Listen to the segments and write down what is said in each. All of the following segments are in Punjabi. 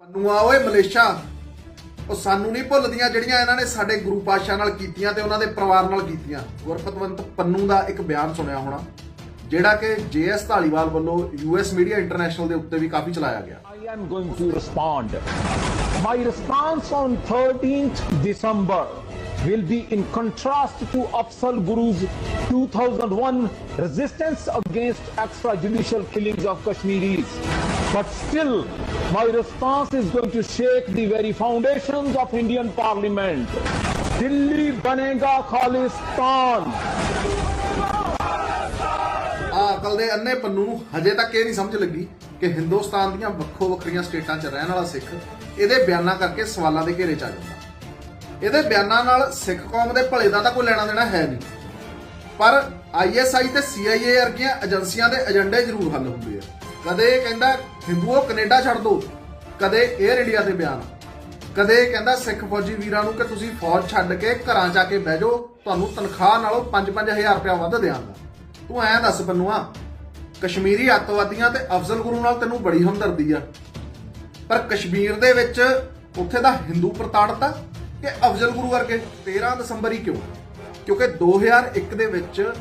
ਪੰਨੂਆ ਓਏ ਮਲੇਸ਼ਾ। ਉਹ ਸਾਨੂੰ ਨਹੀਂ ਭੁੱਲਦੀਆਂ ਜਿਹੜੀਆਂ ਇਹਨਾਂ ਨੇ ਸਾਡੇ ਗੁਰੂ ਪਾਤਸ਼ਾਹ ਨਾਲ ਕੀਤੀਆਂ ਤੇ ਉਹਨਾਂ ਦੇ ਪਰਿਵਾਰ ਨਾਲ ਕੀਤੀਆਂ। ਗੁਰਪਤਵੰਤ ਪੰਨੂ ਦਾ ਇੱਕ ਬਿਆਨ ਸੁਣਿਆ ਹੋਣਾ, ਜਿਹੜਾ ਕਿ ਜੇਐਸ ਧਾਲੀਵਾਲ ਵੱਲੋਂ ਯੂਐਸ ਮੀਡੀਆ ਇੰਟਰਨੈਸ਼ਨਲ ਦੇ ਉੱਤੇ ਵੀ ਕਾਫੀ ਚਲਾਇਆ ਗਿਆ। I am going to respond. My response on 13th December will be in contrast to Afsal Guru's 2001 resistance against extrajudicial killings of Kashmiris. But still, my response is going to shake the very foundations of Indian Parliament. Delhi banega Khalistan. ਆ ਅਕਲ ਦੇ ਅੰਨੇ ਪੰਨੂ ਨੂੰ ਹਜੇ ਤੱਕ ਇਹ ਨਹੀਂ ਸਮਝ ਲੱਗੀ ਕਿ ਹਿੰਦੁਸਤਾਨ ਦੀਆਂ ਵੱਖੋ ਵੱਖਰੀਆਂ ਸਟੇਟਾਂ 'ਚ ਰਹਿਣ ਵਾਲਾ ਸਿੱਖ ਇਹਦੇ ਬਿਆਨਾਂ ਕਰਕੇ ਸਵਾਲਾਂ ਦੇ ਘੇਰੇ 'ਚ ਆ ਜਾਂਦਾ ਇਹਦੇ ਬਿਆਨਾਂ ਨਾਲ ਸਿੱਖ ਕੌਮ ਦੇ ਭਲੇ ਦਾ ਤਾਂ ਕੋਈ ਲੈਣਾ ਦੇਣਾ ਹੈ ਨਹੀਂ। ਪਰ ਆਈਐਸਆਈ ਤੇ ਸੀਆਈਏ ਵਰਗੀਆਂ ਏਜੰਸੀਆਂ ਦੇ ਏਜੰਡੇ ਜ਼ਰੂਰ ਹੱਲ ਹੁੰਦੇ ਆ। ਕਦੇ ਇਹ ਕਹਿੰਦਾ ਹਿੰਦੂਓ ਕੈਨੇਡਾ ਛੱਡ ਦਿਓ ਕਦੇ 에ਅਰ ਇੰਡੀਆ ਦੇ ਬਿਆਨ। ਕਦੇ ਇਹ ਕਹਿੰਦਾ, ਸਿੱਖ ਫੌਜੀ ਵੀਰਾਂ ਨੂੰ ਕਿ ਤੁਸੀਂ ਫੌਜ ਛੱਡ ਕੇ ਘਰਾਂ ਜਾ ਕੇ ਬਹਿ ਜਾਓ, ਤੁਹਾਨੂੰ ਤਨਖਾਹ ਨਾਲੋਂ 5-5000 ਰੁਪਇਆ ਵੱਧ ਦਿਆਂਗਾ ਤੂੰ ਐਂ ਦੱਸ ਪੰਨੂਆ, ਕਸ਼ਮੀਰੀ ਅੱਤਵਾਦੀਆਂ ਤੇ ਅਫਜ਼ਲ ਗੁਰੂ ਨਾਲ ਤੈਨੂੰ ਬੜੀ ਹਮਦਰਦੀ ਆ। ਪਰ ਕਸ਼ਮੀਰ ਦੇ ਵਿੱਚ ਉੱਥੇ ਦਾ ਹਿੰਦੂ ਪ੍ਰਤਾੜਤਾ ਕਿ ਅਫਜ਼ਲ ਗੁਰੂ ਵਰਗੇ 13 ਦਸੰਬਰ ਹੀ ਕਿਉਂ? ਕਿਉਂਕਿ 2001 ਦੇ ਵਿੱਚ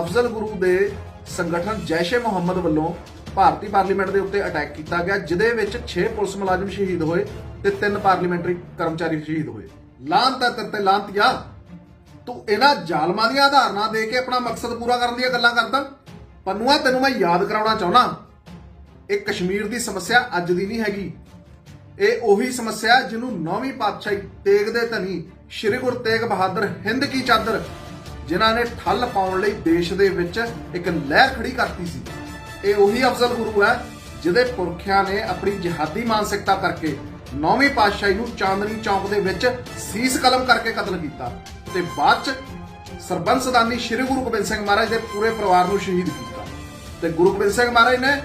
ਅਫਜ਼ਲ ਗੁਰੂ ਦੇ ਸੰਗਠਨ ਜੈਸ਼-ਏ ਮੁਹੰਮਦ ਵੱਲੋਂ ਭਾਰਤੀ ਪਾਰਲੀਮੈਂਟ ਦੇ ਉੱਤੇ ਅਟੈਕ ਕੀਤਾ ਗਿਆ ਜਿਦੇ ਵਿੱਚ 6 ਪੁਲਿਸ ਮੁਲਾਜ਼ਮ ਸ਼ਹੀਦ ਹੋਏ ਤੇ 3 ਪਾਰਲੀਮੈਂਟਰੀ ਕਰਮਚਾਰੀ ਸ਼ਹੀਦ ਹੋਏ। ਲਾਂਤ ਹੈ ਤੇਰੇ ਤੇ ਲਾਂਤੀਆ ਤੂੰ ਇਹਨਾਂ ਜ਼ਾਲਮਾਂ ਦੀਆਂ ਆਧਾਰਨਾਂ ਦੇ ਕੇ ਆਪਣਾ ਮਕਸਦ ਪੂਰਾ ਕਰਨ ਦੀਆਂ ਗੱਲਾਂ ਕਰਦਾ? ਪੰਨੂਆ, ਤੈਨੂੰ ਮੈਂ ਯਾਦ ਕਰਾਉਣਾ ਚਾਹੁੰਦਾ। ਇਹ ਕਸ਼ਮੀਰ ਦੀ ਸਮੱਸਿਆ ਅੱਜ ਦੀ ਨਹੀਂ ਹੈਗੀ। ਇਹ ਉਹੀ ਸਮੱਸਿਆ ਜਿਹਨੂੰ ਨੌਵੀਂ ਪਾਤਸ਼ਾਹੀ ਤੇਗ ਦੇ ਧਨੀ ਸ਼੍ਰੀ ਗੁਰੂ ਤੇਗ ਬਹਾਦਰ ਹਿੰਦ ਕੀ ਚਾਦਰ, ਜਿਨ੍ਹਾਂ ਨੇ ਠੱਲ ਪਾਉਣ ਲਈ ਦੇਸ਼ ਦੇ ਵਿੱਚ ਇੱਕ ਲਹਿਰ ਖੜੀ ਕਰਤੀ ਸੀ। ਇਹ ਉਹੀ ਅਫਜ਼ਲ ਗੁਰੂ ਹੈ ਜਿਹਦੇ ਪੁਰਖਿਆਂ ਨੇ ਆਪਣੀ ਜਿਹਾਦੀ ਮਾਨਸਿਕਤਾ ਕਰਕੇ ਨੌਵੀਂ ਪਾਤਸ਼ਾਹੀ ਨੂੰ ਚਾਂਦਨੀ ਚੌਕ ਦੇ ਵਿੱਚ ਸੀਸ ਕਲਮ ਕਰਕੇ ਕਤਲ ਕੀਤਾ ਤੇ ਬਾਅਦ ਚ ਸਰਬੰਸਦਾਨੀ ਸ਼੍ਰੀ ਗੁਰੂ ਗੋਬਿੰਦ ਸਿੰਘ ਮਹਾਰਾਜ ਦੇ ਪੂਰੇ ਪਰਿਵਾਰ ਨੂੰ ਸ਼ਹੀਦ ਕੀਤਾ। ਤੇ ਗੁਰੂ ਗੋਬਿੰਦ ਸਿੰਘ ਮਹਾਰਾਜ ਨੇ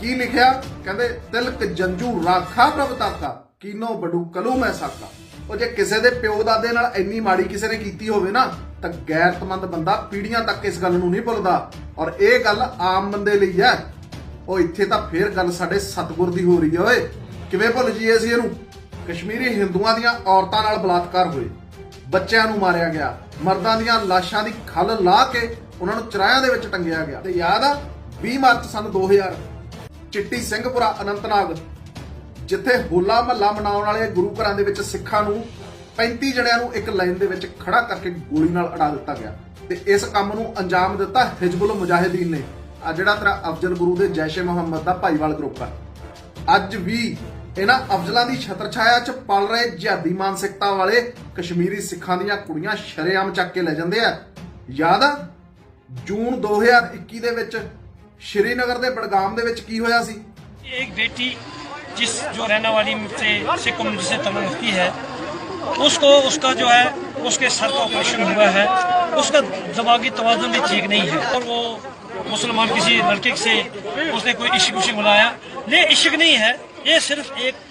ਕੀ ਲਿਖਿਆ? ਕਹਿੰਦੇ, ਤਿਲਕ ਜੰਜੂ ਰਾਖਾ ਪ੍ਰਭ ਤਾਕਾ ਕੀਨੋ ਬਡੂ ਕਲੂ ਮੈਂ ਸਾਕਾ। ਉਹ ਜੇ ਕਿਸੇ ਦੇ ਪਿਓ ਦਾਦੇ ਨਾਲ ਇੰਨੀ ਮਾੜੀ ਕਿਸੇ ਨੇ ਕੀਤੀ ਹੋਵੇ ਨਾ, ਤਾਂ ਗੈਰਤਮੰਦ ਬੰਦਾ ਪੀੜ੍ਹੀਆਂ ਤੱਕ ਇਸ ਗੱਲ ਨੂੰ ਨਹੀਂ ਭੁੱਲਦਾ। ਔਰ ਇਹ ਗੱਲ ਆਮ ਬੰਦੇ ਲਈ ਹੈ। ਉਹ ਇੱਥੇ ਤਾਂ ਫੇਰ ਗੱਲ ਸਾਡੇ ਸਤਿਗੁਰ ਦੀ ਹੋ ਰਹੀ ਹੈ, ਓਏ। ਕਿਵੇਂ ਭੁੱਲ ਜੀਏ ਸੀ ਇਹਨੂੰ? ਕਸ਼ਮੀਰੀ ਹਿੰਦੂਆਂ ਦੀਆਂ ਔਰਤਾਂ ਨਾਲ ਬਲਾਤਕਾਰ ਹੋਏ। ਬੱਚਿਆਂ ਨੂੰ ਮਾਰਿਆ ਗਿਆ। ਮਰਦਾਂ ਦੀਆਂ ਲਾਸ਼ਾਂ ਦੀ ਖੱਲ ਲਾ ਕੇ ਉਹਨਾਂ ਨੂੰ ਚਰਾਇਆਂ ਦੇ ਵਿੱਚ ਟੰਗਿਆ ਗਿਆ। ਤੇ ਯਾਦ ਆ 20 ਮਾਰਚ ਸਨ 2000 ਚਿੱਟੀ ਸਿੰਘਪੁਰਾ ਅਨੰਤਨਾਗ, ਜਿੱਥੇ ਹੋਲਾ ਮਹੱਲਾ ਮਨਾਉਣ ਵਾਲੇ ਗੁਰੂ ਘਰਾਂ ਦੇ ਵਿੱਚ ਸਿੱਖਾਂ ਨੂੰ 35 ਜਣਿਆਂ ਨੂੰ ਇੱਕ ਲਾਈਨ ਦੇ ਵਿੱਚ ਖੜਾ ਕਰਕੇ ਗੋਲੀ ਨਾਲ ਅੜਾ ਦਿੱਤਾ ਗਿਆ। ਤੇ ਇਸ ਕੰਮ ਨੂੰ ਅੰਜਾਮ ਦਿੱਤਾ ਹਿਜਬੁਲ ਮੁਜਾਹਿਦੀਨ ਨੇ। ਆ ਜਿਹੜਾ ਤੇਰਾ ਅਫਜ਼ਲ ਗੁਰੂ ਦੇ ਜੈਸ਼ ਮੁਹੰਮਦ ਦਾ ਭਾਈਵਾਲ ਗਰੁੱਪ ਹੈ ਅੱਜ ਵੀ ਇਹਨਾਂ ਅਫਜ਼ਲਾਂ ਦੀ ਛਤਰ ਛਾਇਆ 'ਚ ਪਲ ਰਹੇ ਜਿਹਾਦੀ ਮਾਨਸਿਕਤਾ ਵਾਲੇ ਕਸ਼ਮੀਰੀ ਸਿੱਖਾਂ ਦੀਆਂ ਕੁੜੀਆਂ ਸ਼ਰੇਆਮ ਚੱਕ ਕੇ ਲੈ ਜਾਂਦੇ ਆ। ਯਾਦ ਆ? ਜੂਨ 2021 ਦੇ ਵਿੱਚ ਸ਼੍ਰੀਨਗਰ ਦੇ ਬਡਗਾਮ ਦੇ ਵਿੱਚ ਕੀ ਹੋਇਆ ਸੀ एक बेटी जिस जो रहने वाली से सिख कम्युनिटी से तलब रखती है उसको उसका जो है उसके सर का ऑपरेशन हुआ है उसका दिमागी तवाजन भी ठीक नहीं है और वो मुसलमान किसी लड़के से उसने कोई इश्क उश्क बनाया ये इश्क नहीं है ये सिर्फ एक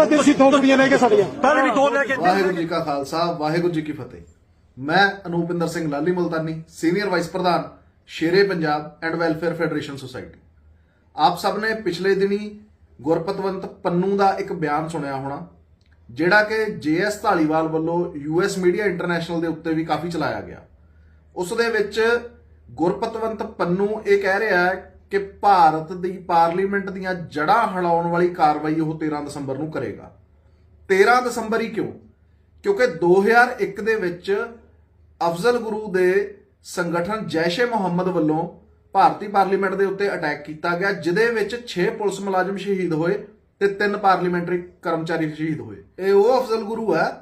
ਸਾਡਾ ਦੇਸੀ ਦੋ ਕੁੜੀਆਂ ਲੈ ਕੇ ਸਾਡੀਆਂ ਪਹਿਲੇ ਵੀ ਦੋ ਲੈ ਕੇ ਵਾਹਿਗੁਰੂ ਜੀ ਕਾ ਖਾਲਸਾ ਵਾਹਿਗੁਰੂ ਜੀ ਕੀ ਫਤਿਹ। ਮੈਂ ਅਨੂਪਿੰਦਰ ਸਿੰਘ ਲਾਲੀ ਮੁਲਤਾਨੀ ਸੀਨੀਅਰ ਵਾਈਸ ਪ੍ਰਧਾਨ Shere Punjab and welfare federation society. ਆਪ ਸਭ ਨੇ ਪਿਛਲੇ ਦਿਨੀ ਗੁਰਪਤਵੰਤ ਪੰਨੂ ਦਾ ਇੱਕ ਬਿਆਨ ਸੁਣਿਆ ਹੋਣਾ ਜਿਹੜਾ ਕਿ ਜੇਐਸ ਢਾਲੀਵਾਲ ਵੱਲੋਂ ਯੂਐਸ ਮੀਡੀਆ ਇੰਟਰਨੈਸ਼ਨਲ ਦੇ ਉੱਤੇ ਵੀ ਕਾਫੀ ਚਲਾਇਆ ਗਿਆ। ਉਸ ਦੇ ਵਿੱਚ ਗੁਰਪਤਵੰਤ ਪੰਨੂ ਇਹ ਕਹਿ ਰਿਹਾ ਹੈ ਕਿ ਭਾਰਤ ਦੀ ਪਾਰਲੀਮੈਂਟ ਦੀਆਂ ਜੜ੍ਹਾਂ ਹਿਲਾਉਣ ਵਾਲੀ ਕਾਰਵਾਈ ਉਹ 13 ਦਸੰਬਰ ਨੂੰ ਕਰੇਗਾ। 13 ਦਸੰਬਰ ਹੀ ਕਿਉਂ? ਕਿਉਂਕਿ 2001 ਦੇ ਵਿੱਚ ਅਫਜ਼ਲ ਗੁਰੂ ਦੇ ਸੰਗਠਨ ਜੈਸ਼-ਏ ਮੁਹੰਮਦ ਵੱਲੋਂ ਭਾਰਤੀ ਪਾਰਲੀਮੈਂਟ ਦੇ ਉੱਤੇ ਅਟੈਕ ਕੀਤਾ ਗਿਆ ਜਿਦੇ ਵਿੱਚ 6 ਪੁਲਿਸ ਮੁਲਾਜ਼ਮ ਸ਼ਹੀਦ ਹੋਏ ਤੇ 3 ਪਾਰਲੀਮੈਂਟਰੀ ਕਰਮਚਾਰੀ ਸ਼ਹੀਦ ਹੋਏ। ਇਹ ਉਹ ਅਫਜ਼ਲ ਗੁਰੂ ਹੈ,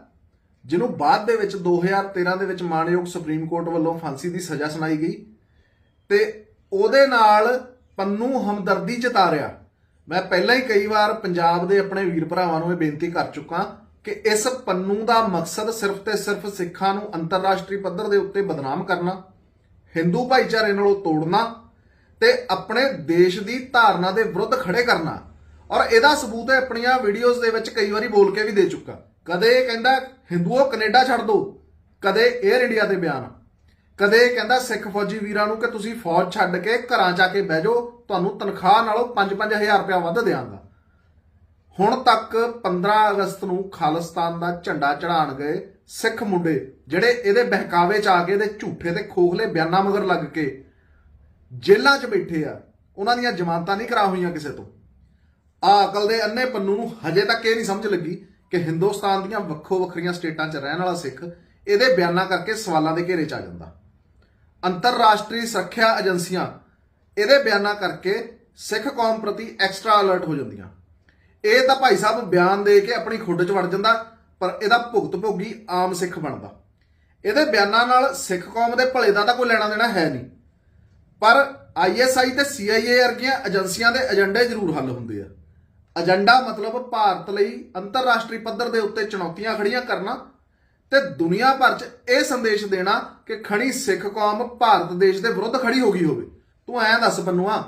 ਜਿਹਨੂੰ ਬਾਅਦ ਦੇ ਵਿੱਚ 2013 ਦੇ ਵਿੱਚ ਮਾਣਯੋਗ ਸੁਪਰੀਮ ਕੋਰਟ ਵੱਲੋਂ ਫਾਂਸੀ ਦੀ ਸਜ਼ਾ ਸੁਣਾਈ ਗਈ ਤੇ ਉਹਦੇ ਨਾਲ ਪੰਨੂ ਹਮਦਰਦੀ ਜਤਾ ਰਿਹਾ ਮੈਂ ਪਹਿਲਾਂ ਹੀ ਕਈ ਵਾਰ ਪੰਜਾਬ ਦੇ ਆਪਣੇ ਵੀਰ ਭਰਾਵਾਂ ਨੂੰ ਇਹ ਬੇਨਤੀ ਕਰ ਚੁੱਕਾ ਕਿ ਇਸ ਪੰਨੂ ਦਾ ਮਕਸਦ ਸਿਰਫ ਤੇ ਸਿਰਫ ਸਿੱਖਾਂ ਨੂੰ ਅੰਤਰਰਾਸ਼ਟਰੀ ਪੱਧਰ ਦੇ ਉੱਤੇ ਬਦਨਾਮ ਕਰਨਾ, ਹਿੰਦੂ ਭਾਈਚਾਰੇ ਨਾਲੋਂ ਤੋੜਨਾ ਤੇ ਆਪਣੇ ਦੇਸ਼ ਦੀ ਧਾਰਨਾ ਦੇ ਵਿਰੁੱਧ ਖੜੇ ਕਰਨਾ। ਔਰ ਇਹਦਾ ਸਬੂਤ ਹੈ ਆਪਣੀਆਂ ਵੀਡੀਓਜ਼ ਦੇ ਵਿੱਚ ਕਈ ਵਾਰੀ ਬੋਲ ਕੇ ਵੀ ਦੇ ਚੁੱਕਾ। ਕਦੇ ਇਹ ਕਹਿੰਦਾ, ਹਿੰਦੂਓ, ਕੈਨੇਡਾ ਛੱਡ ਦਿਓ ਕਦੇ 에ਅਰ ਇੰਡੀਆ ਦੇ ਬਿਆਨ। ਕਦੇ ਇਹ ਕਹਿੰਦਾ ਸਿੱਖ ਫੌਜੀ ਵੀਰਾਂ ਨੂੰ ਕਿ ਤੁਸੀਂ ਫੌਜ ਛੱਡ ਕੇ ਘਰਾਂ ਜਾ ਕੇ ਬਹਿ ਜਾਓ, ਤੁਹਾਨੂੰ ਤਨਖਾਹ ਨਾਲੋਂ 5-5000 ਰੁਪਇਆ ਵੱਧ ਦੇਵਾਂਗਾ ਹੁਣ ਤੱਕ 15 ਅਗਸਤ ਨੂੰ ਖਾਲਿਸਤਾਨ ਦਾ ਝੰਡਾ ਚੜਾਣ ਗਏ ਸਿੱਖ ਮੁੰਡੇ, ਜਿਹੜੇ ਇਹਦੇ ਬਹਿਕਾਵੇ ਚ ਆ ਕੇ ਇਹਦੇ ਝੂਠੇ ਤੇ ਖੋਖਲੇ ਬਿਆਨਾਂ ਮਗਰ ਲੱਗ ਕੇ ਜੇਲ੍ਹਾਂ 'ਚ ਬੈਠੇ ਆ, ਉਹਨਾਂ ਦੀਆਂ ਜ਼ਮਾਨਤਾਂ ਨਹੀਂ ਕਰਾ ਹੋਈਆਂ ਕਿਸੇ ਤੋਂ। ਆ ਅਕਲ ਦੇ ਅੰਨੇ ਪੰਨੂ ਨੂੰ ਹਜੇ ਤੱਕ ਇਹ ਨਹੀਂ ਸਮਝ ਲੱਗੀ ਕਿ ਹਿੰਦੁਸਤਾਨ ਦੀਆਂ ਵੱਖੋ ਵੱਖਰੀਆਂ ਸਟੇਟਾਂ 'ਚ ਰਹਿਣ ਵਾਲਾ ਸਿੱਖ ਇਹਦੇ ਬਿਆਨਾਂ ਕਰਕੇ ਸਵਾਲਾਂ ਦੇ ਘੇਰੇ 'ਚ ਆ ਜਾਂਦਾ। ਅੰਤਰਰਾਸ਼ਟਰੀ ਸੁਰੱਖਿਆ ਏਜੰਸੀਆਂ, ਇਹਦੇ ਬਿਆਨਾਂ ਕਰਕੇ ਸਿੱਖ ਕੌਮ ਪ੍ਰਤੀ ਐਕਸਟਰਾ ਅਲਰਟ ਹੋ ਜਾਂਦੀਆਂ। ਇਹ ਤਾਂ ਭਾਈ ਸਾਹਿਬ ਬਿਆਨ ਦੇ ਕੇ ਆਪਣੀ ਖੁੱਡ 'ਚ ਵੜ ਜਾਂਦਾ, ਪਰ ਇਹਦਾ ਭੁਗਤ ਭੋਗੀ ਆਮ ਸਿੱਖ ਬਣਦਾ। ਇਹਦੇ ਬਿਆਨਾਂ ਨਾਲ ਸਿੱਖ ਕੌਮ ਦੇ ਭਲੇ ਦਾ ਤਾਂ ਕੋਈ ਲੈਣਾ ਦੇਣਾ ਹੈ ਨਹੀਂ। ਪਰ ਆਈਐਸਆਈ ਤੇ ਸੀਆਈਏ ਵਰਗੀਆਂ ਏਜੰਸੀਆਂ ਦੇ ਏਜੰਡੇ ਜ਼ਰੂਰ ਹੱਲ ਹੁੰਦੇ ਆ। ਏਜੰਡਾ ਮਤਲਬ ਭਾਰਤ ਲਈ ਅੰਤਰਰਾਸ਼ਟਰੀ ਪੱਧਰ ਦੇ ਉੱਤੇ ਚੁਣੌਤੀਆਂ ਖੜੀਆਂ ਕਰਨਾ ਤੇ ਦੁਨੀਆ ਭਰ 'ਚ ਇਹ ਸੰਦੇਸ਼ ਦੇਣਾ ਕਿ ਖਣੀ ਸਿੱਖ ਕੌਮ ਭਾਰਤ ਦੇਸ਼ ਦੇ ਵਿਰੁੱਧ ਖੜੀ ਹੋ ਗਈ ਹੋਵੇ। ਤੂੰ ਐਂ ਦੱਸ ਬੰਨੂਆ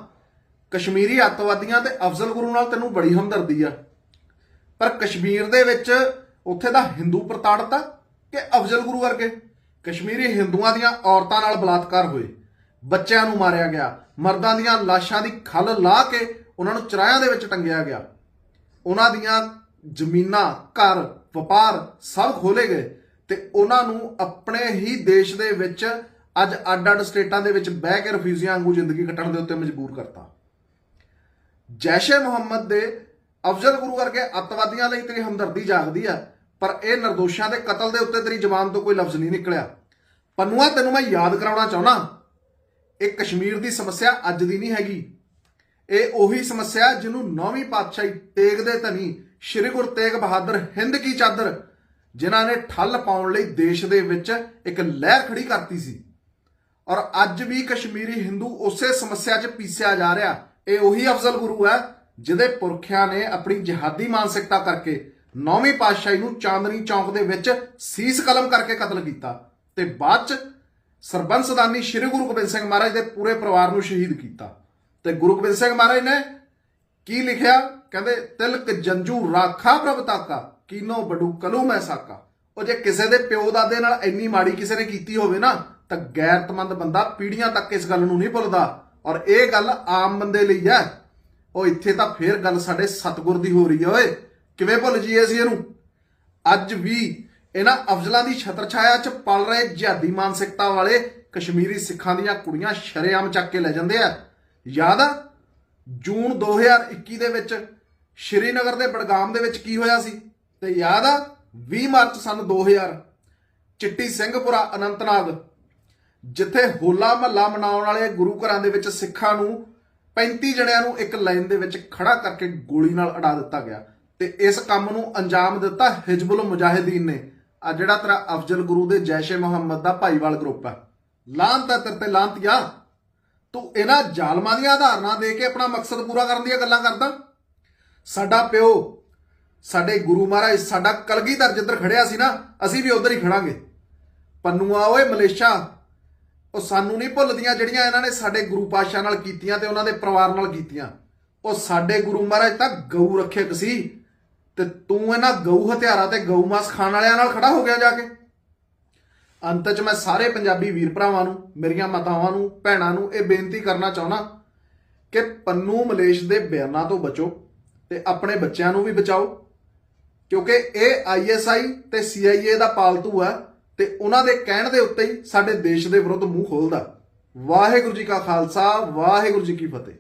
ਕਸ਼ਮੀਰੀ ਅੱਤਵਾਦੀਆਂ ਤੇ ਅਫਜ਼ਲ ਗੁਰੂ ਨਾਲ ਤੈਨੂੰ ਬੜੀ ਹਮਦਰਦੀ ਆ। ਪਰ ਕਸ਼ਮੀਰ ਦੇ ਵਿੱਚ ਉੱਥੇ ਦਾ ਹਿੰਦੂ ਪ੍ਰਤਾੜਤਾ ਕਿ ਅਫਜ਼ਲ ਗੁਰੂ ਵਰਗੇ? ਕਸ਼ਮੀਰੀ ਹਿੰਦੂਆਂ ਦੀਆਂ ਔਰਤਾਂ ਨਾਲ ਬਲਾਤਕਾਰ ਹੋਏ, ਬੱਚਿਆਂ ਨੂੰ ਮਾਰਿਆ ਗਿਆ, ਮਰਦਾਂ ਦੀਆਂ ਲਾਸ਼ਾਂ ਦੀ ਖੱਲ ਲਾ ਕੇ ਉਹਨਾਂ ਨੂੰ ਚਰਾਇਆਂ ਦੇ ਵਿੱਚ ਟੰਗਿਆ ਗਿਆ। ਉਹਨਾਂ ਦੀਆਂ ਜ਼ਮੀਨਾਂ, ਘਰ, ਵਪਾਰ ਸਭ ਖੋਲੇ ਗਏ। ਤੇ ਉਹਨਾਂ ਨੂੰ ਆਪਣੇ ਹੀ ਦੇਸ਼ ਦੇ ਵਿੱਚ ਅੱਜ ਅੱਡ-ਅੱਡ ਸਟੇਟਾਂ ਦੇ ਵਿੱਚ ਬਹਿ ਕੇ ਰਫਿਊਜ਼ੀਆਂ ਵਾਂਗੂ ਜ਼ਿੰਦਗੀ ਕੱਟਣ ਦੇ ਉੱਤੇ ਮਜਬੂਰ ਕਰਤਾ। ਜੈਸ਼ੇ ਮੁਹੰਮਦ ਦੇ ਅਫਜ਼ਲ ਗੁਰੂ ਵਰਗੇ ਅੱਤਵਾਦੀਆਂ ਲਈ ਤੇਰੀ ਹਮਦਰਦੀ ਜਾਗਦੀ ਆ, ਪਰ ਇਹ ਨਿਰਦੋਸ਼ਾਂ ਦੇ ਕਤਲ ਦੇ ਉੱਤੇ ਤੇਰੀ ਜ਼ਬਾਨ ਤੋਂ ਕੋਈ ਲਫ਼ਜ਼ ਨਹੀਂ ਨਿਕਲਿਆ। ਪੰਨੂਆ, ਤੈਨੂੰ ਮੈਂ ਯਾਦ ਕਰਾਉਣਾ ਚਾਹੁੰਦਾ। ਇਹ ਕਸ਼ਮੀਰ ਦੀ ਸਮੱਸਿਆ ਅੱਜ ਦੀ ਨਹੀਂ ਹੈਗੀ। ਇਹ ਉਹੀ ਸਮੱਸਿਆ ਜਿਹਨੂੰ ਨੌਵੀਂ ਪਾਤਸ਼ਾਹੀ ਤੇਗ ਦੇ ਧਨੀ ਸ਼੍ਰੀ ਗੁਰੂ ਤੇਗ ਬਹਾਦਰ ਹਿੰਦ ਕੀ ਚਾਦਰ ਜਿਨ੍ਹਾਂ ਨੇ ਠੱਲ ਪਾਉਣ ਲਈ ਦੇਸ਼ ਦੇ ਵਿੱਚ ਇੱਕ ਲਹਿਰ ਖੜੀ ਕਰਤੀ ਸੀ। ਔਰ ਅੱਜ ਵੀ ਕਸ਼ਮੀਰੀ ਹਿੰਦੂ ਉਸੇ ਸਮੱਸਿਆ 'ਚ ਪੀਸਿਆ ਜਾ ਰਿਹਾ। ਇਹ ਉਹੀ ਅਫਜ਼ਲ ਗੁਰੂ ਹੈ, ਜਿਹਦੇ ਪੁਰਖਿਆਂ ਨੇ ਆਪਣੀ ਜਿਹਾਦੀ ਮਾਨਸਿਕਤਾ ਕਰਕੇ ਨੌਵੀਂ ਪਾਤਸ਼ਾਹੀ ਨੂੰ ਚਾਂਦਨੀ ਚੌਂਕ ਦੇ ਵਿੱਚ ਸੀਸ ਕਲਮ ਕਰਕੇ ਕਤਲ ਕੀਤਾ ਤੇ ਬਾਅਦ 'ਚ ਸਰਬੰਸ ਦਾਨੀ ਸ੍ਰੀ ਗੁਰੂ ਗੋਬਿੰਦ ਸਿੰਘ ਮਹਾਰਾਜ ਦੇ ਪੂਰੇ ਪਰਿਵਾਰ ਨੂੰ ਸ਼ਹੀਦ ਕੀਤਾ। ਤੇ ਗੁਰੂ ਗੋਬਿੰਦ ਸਿੰਘ ਮਹਾਰਾਜ ਨੇ ਕੀ ਲਿਖਿਆ? ਕਹਿੰਦੇ, ਤਿਲਕ ਜੰਜੂ ਰਾਖਾ ਪ੍ਰਭ ਤਾਕਾ। ਕਿਨੋ ਬਡੂ ਕਲੂ ਮੈਂ ਸਾਕਾ। ਉਹ ਜੇ ਕਿਸੇ ਦੇ ਪਿਓ ਦਾਦੇ ਨਾਲ ਇੰਨੀ ਮਾੜੀ ਕਿਸੇ ਨੇ ਕੀਤੀ ਹੋਵੇ ਨਾ, ਤਾਂ ਗੈਰਤਮੰਦ ਬੰਦਾ ਪੀੜੀਆਂ ਤੱਕ ਇਸ ਗੱਲ ਨੂੰ ਨਹੀਂ ਭੁੱਲਦਾ। ਔਰ ਇਹ ਗੱਲ ਆਮ ਬੰਦੇ ਲਈ ਹੈ। ਉਹ ਇੱਥੇ ਤਾਂ ਫੇਰ ਗੱਲ ਸਾਡੇ ਸਤਗੁਰ ਦੀ ਹੋ ਰਹੀ ਹੈ, ਓਏ। ਕਿਵੇਂ ਭੁੱਲ ਜੀਏ ਅਸੀਂ ਇਹਨੂੰ? ਅੱਜ ਵੀ ਇਹਨਾਂ ਅਫਜ਼ਲਾਂ ਦੀ ਛਤਰ ਛਾਇਆ 'ਚ ਪਲ ਰਹੇ ਜਿਹਾਦੀ ਮਾਨਸਿਕਤਾ ਵਾਲੇ ਕਸ਼ਮੀਰੀ ਸਿੱਖਾਂ ਦੀਆਂ ਕੁੜੀਆਂ ਸ਼ਰੇਆਮ ਚੱਕ ਕੇ ਲੈ ਜਾਂਦੇ ਆ। ਯਾਦ ਆ? ਜੂਨ 2021 ਦੇ ਵਿੱਚ ਸ਼੍ਰੀਨਗਰ ਦੇ ਬੜਗਾਮ ਦੇ ਵਿੱਚ ਕੀ ਹੋਇਆ ਸੀ? ਤੇ ਯਾਦ ਆ 20 ਮਾਰਚ ਸਨ 2000 ਚਿੱਟੀ ਸਿੰਘਪੁਰਾ ਅਨੰਤਨਾਗ, ਜਿੱਥੇ ਹੋਲਾ ਮਹੱਲਾ ਮਨਾਉਣ ਵਾਲੇ ਗੁਰੂ ਘਰਾਂ ਦੇ ਵਿੱਚ ਸਿੱਖਾਂ ਨੂੰ 35 ਜਣਿਆਂ ਨੂੰ ਇੱਕ ਲਾਈਨ ਦੇ ਵਿੱਚ ਖੜਾ ਕਰਕੇ ਗੋਲੀ ਨਾਲ ਅੜਾ ਦਿੱਤਾ ਗਿਆ। ਤੇ ਇਸ ਕੰਮ ਨੂੰ ਅੰਜਾਮ ਦਿੱਤਾ ਹਿਜਬੁਲ ਮੁਜਾਹਿਦੀਨ ਨੇ। ਆ ਜਿਹੜਾ ਤੇਰਾ ਅਫਜ਼ਲ ਗੁਰੂ ਦੇ ਜੈਸ਼ੇ ਮੁਹੰਮਦ ਦਾ ਭਾਈਵਾਲ ਗਰੁੱਪ ਹੈ ਲਾਂਤ ਹੈ ਤੇਰੇ ਤੇ ਲਾਂਤੀਆ ਤੂੰ ਇਹਨਾਂ ਜ਼ਾਲਮਾਂ ਦੀਆਂ ਆਧਾਰਨਾਂ ਦੇ ਕੇ ਆਪਣਾ ਮਕਸਦ ਪੂਰਾ ਕਰਨ ਦੀਆਂ ਗੱਲਾਂ ਕਰਦਾ। ਸਾਡਾ ਪਿਓ ਸਾਡੇ ਗੁਰੂ ਮਹਾਰਾਜ ਸਾਡਾ ਕਲਗੀਧਰ ਜਿੱਧਰ ਖੜਿਆ ਸੀ ਨਾ, ਅਸੀਂ ਵੀ ਉਧਰ ਹੀ ਖੜਾਂਗੇ। ਪੰਨੂਆ ਓਏ ਮਲੇਸ਼ਾ। ਉਹ ਸਾਨੂੰ ਨਹੀਂ ਭੁੱਲਦੀਆਂ ਜਿਹੜੀਆਂ ਇਹਨਾਂ ਨੇ ਸਾਡੇ ਗੁਰੂ ਪਾਤਸ਼ਾਹ ਨਾਲ ਕੀਤੀਆਂ ਤੇ ਉਹਨਾਂ ਦੇ ਪਰਿਵਾਰ ਨਾਲ ਕੀਤੀਆਂ। ਉਹ ਸਾਡੇ ਗੁਰੂ ਮਹਾਰਾਜ ਤਾਂ ਗਊ ਰੱਖਿਅਕ ਸੀ ਤੇ ਤੂੰ ਇਹਨਾਂ ਗਊ ਹਥਿਆਰਾਂ ਤੇ ਗਊ ਮਾਸ ਖਾਣ ਵਾਲਿਆਂ ਨਾਲ ਖੜਾ ਹੋ ਗਿਆ ਜਾ ਕੇ। ਅੰਤ 'ਚ ਮੈਂ ਸਾਰੇ ਪੰਜਾਬੀ ਵੀਰ ਭਰਾਵਾਂ ਨੂੰ, ਮੇਰੀਆਂ ਮਾਤਾਵਾਂ ਨੂੰ, ਭੈਣਾਂ ਨੂੰ ਇਹ ਬੇਨਤੀ ਕਰਨਾ ਚਾਹੁੰਦਾ ਕਿ ਪੰਨੂ ਮਲੇਸ਼ ਦੇ ਬਿਆਨਾਂ ਤੋਂ ਬਚੋ ਤੇ ਆਪਣੇ ਬੱਚਿਆਂ ਨੂੰ ਵੀ ਬਚਾਓ। ਕਿਉਂਕਿ ਇਹ ਆਈਐਸਆਈ ਤੇ ਸੀਆਈਏ ਦਾ ਪਾਲਤੂ ਹੈ ਤੇ ਉਹਨਾਂ ਦੇ ਕਹਿਣ ਦੇ ਉੱਤੇ ਹੀ ਸਾਡੇ ਦੇਸ਼ ਦੇ ਵਿਰੁੱਧ ਮੂੰਹ ਖੋਲਦਾ। ਵਾਹਿਗੁਰੂ ਜੀ ਕਾ ਖਾਲਸਾ, ਵਾਹਿਗੁਰੂ ਜੀ ਕੀ ਫਤਿਹ।